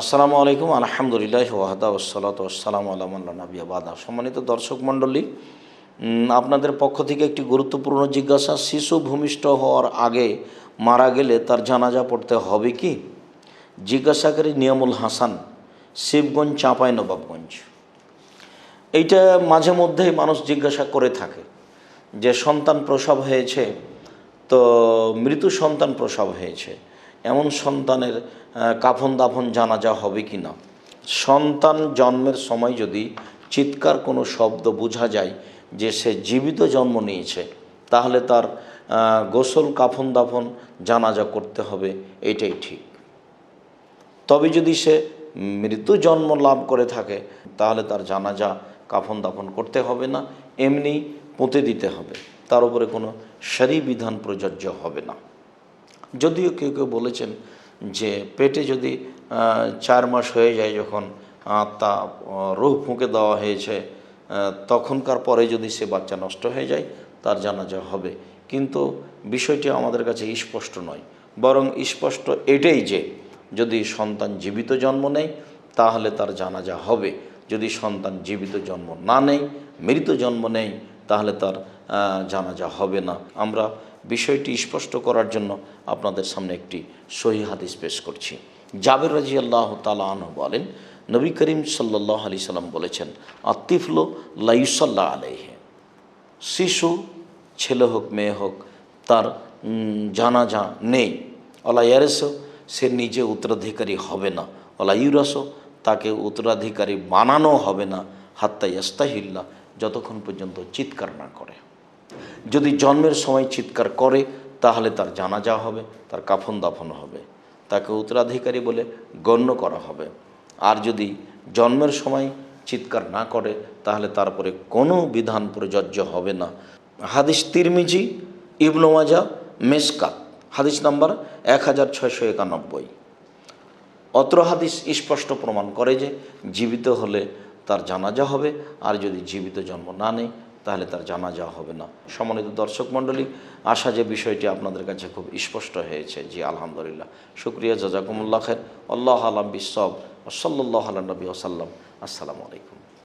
আসসালামু আলাইকুম, আলহামদুলিল্লাহ ওয়াহাদা ওসালাত ওসালাম আলামাল্লা নবী বাদা। সম্মানিত দর্শক মণ্ডলী আপনাদের পক্ষ থেকে একটি গুরুত্বপূর্ণ জিজ্ঞাসা, শিশু ভূমিষ্ঠ হওয়ার আগে মারা গেলে তার জানাজা পড়তে হবে কি? জিজ্ঞাসাকারী নিয়ামুল হাসান, শিবগঞ্জ, চাঁপাই, নবাবগঞ্জ। এইটা মাঝে মধ্যেই মানুষ জিজ্ঞাসা করে থাকে যে, সন্তান প্রসব হয়েছে, তো মৃত্যু সন্তান প্রসব হয়েছে। এমন সন্তানের কাফন দাফন জানাজা হবে কি না সন্তান জন্মের সময় যদি চিৎকার কোনো শব্দ বোঝা যায় যে সে জীবিত জন্ম নিয়েছে, তাহলে তার গোসল কাফন দাফন জানাজা করতে হবে, এটাই ঠিক। তবে যদি সে মৃত্যু জন্ম লাভ করে থাকে, তাহলে তার জানাজা কাফন দাফন করতে হবে না, এমনি পুঁতে দিতে হবে। তার উপরে কোনো সারি বিধান প্রযোজ্য হবে না। যদিও কেউ কেউ বলেছেন যে পেটে যদি চার মাস হয়ে যায় যখন তা রোহ ফুঁকে দেওয়া হয়েছে তখনকার পরে যদি সে বাচ্চা নষ্ট হয়ে যায়, তার জানাজা হবে। কিন্তু বিষয়টি আমাদের কাছে স্পষ্ট নয়। বরং স্পষ্ট এটাই যে, যদি সন্তান জীবিত জন্ম নেয়, তাহলে তার জানাজা হবে। যদি সন্তান জীবিত জন্ম না নেয়, মৃত জন্ম নেয় তাহলে তার জানাজা হবে না। আমরা বিষয়টি স্পষ্ট করার জন্য আপনাদের সামনে একটি সহি হাদিস পেশ করছি। জাবের রাজি আল্লাহ তালাহ বলেন, নবী করিম সাল্লাহ আলি সাল্লাম বলেছেন, আত্তিফল লাইসাল্লাহ আলাইহে। শিশু, ছেলে হোক, মেয়ে হোক, তার জানাজা নেই। অলা ইয়ারেসও সে নিজে উত্তরাধিকারী হবে না। অলা ইউরাসও তাকে উত্তরাধিকারী বানানো হবে না। হাত্তা ইয়াস্তাহিল্লা যতক্ষণ পর্যন্ত চিৎকার না করে। যদি জন্মের সময় চিৎকার করে, তাহলে তার জানাজা হবে, তার কাফন দাফন হবে। তাকে উত্তরাধিকারী বলে গণ্য করা হবে। আর যদি জন্মের সময় চিৎকার না করে, তাহলে তারপরে কোনো বিধান প্রযোজ্য হবে না। হাদিস তিরমিজি, ইবনু মাজা মেসকাত হাদিস নাম্বার এক হাজার ছয়শো একানব্বই। অত্র হাদিস স্পষ্ট প্রমাণ করে যে, জীবিত হলে তার জানাজা হবে। আর যদি জীবিত জন্ম না নেয়, তাহলে তার জানাজা হবে না। সম্মানিত দর্শক মণ্ডলী, আশা যে বিষয়টি আপনাদের কাছে খুব স্পষ্ট হয়েছে জি আলহামদুলিল্লাহ। শুক্রিয়া, জাজাকুমুল্লাহ খের আল্লাহ আলম বিসব সাল্লাহ আলম নবী ওসাল্লাম আসসালামু আলাইকুম।